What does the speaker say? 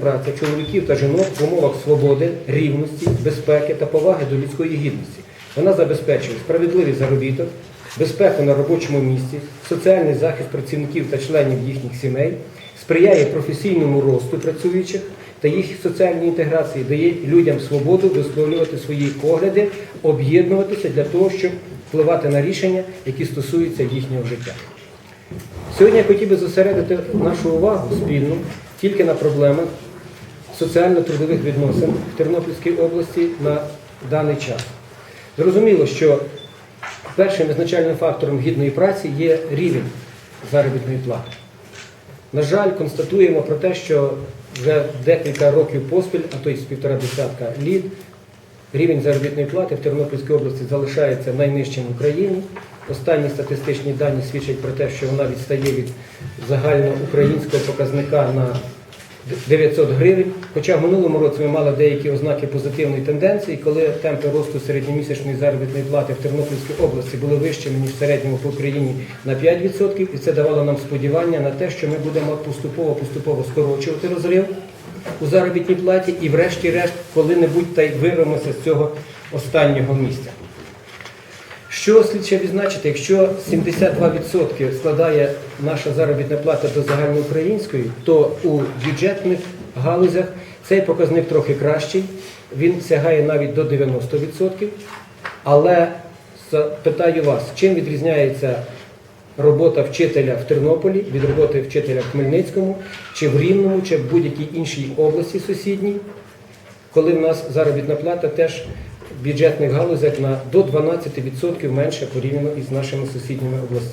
Праця чоловіків та жінок в умовах свободи, рівності, безпеки та поваги до людської гідності. Вона забезпечує справедливий заробіток, безпеку на робочому місці, соціальний захист працівників та членів їхніх сімей, сприяє професійному росту працюючих та їх соціальній інтеграції, дає людям свободу висловлювати свої погляди, об'єднуватися для того, щоб впливати на рішення, які стосуються їхнього життя. Сьогодні я хотів би зосередити нашу увагу спільну тільки на проблемах соціально-трудових відносин в Тернопільській області на даний час. Зрозуміло, що першим визначальним фактором гідної праці є рівень заробітної плати. На жаль, констатуємо про те, що вже декілька років поспіль, а то й з півтора десятка літ, рівень заробітної плати в Тернопільській області залишається найнижчим в Україні. Останні статистичні дані свідчать про те, що вона відстає від загальноукраїнського показника на 900 гривень. Хоча в минулому році ми мали деякі ознаки позитивної тенденції, коли темпи росту середньомісячної заробітної плати в Тернопільській області були вищими, ніж в середньому по Україні на 5%, і це давало нам сподівання на те, що ми будемо поступово-поступово скорочувати розрив у заробітній платі і врешті-решт коли-небудь та й вирвемося з цього останнього місця. Що слід ще відзначити, якщо 72% складає наша заробітна плата до загальноукраїнської, то у бюджетних галузях цей показник трохи кращий, він сягає навіть до 90%. Але питаю вас, чим відрізняється робота вчителя в Тернополі від роботи вчителя в Хмельницькому, чи в Рівному, чи в будь-якій іншій області сусідній, коли в нас заробітна плата теж бюджетних галузях на до 12% менше порівняно із нашими сусідніми областями.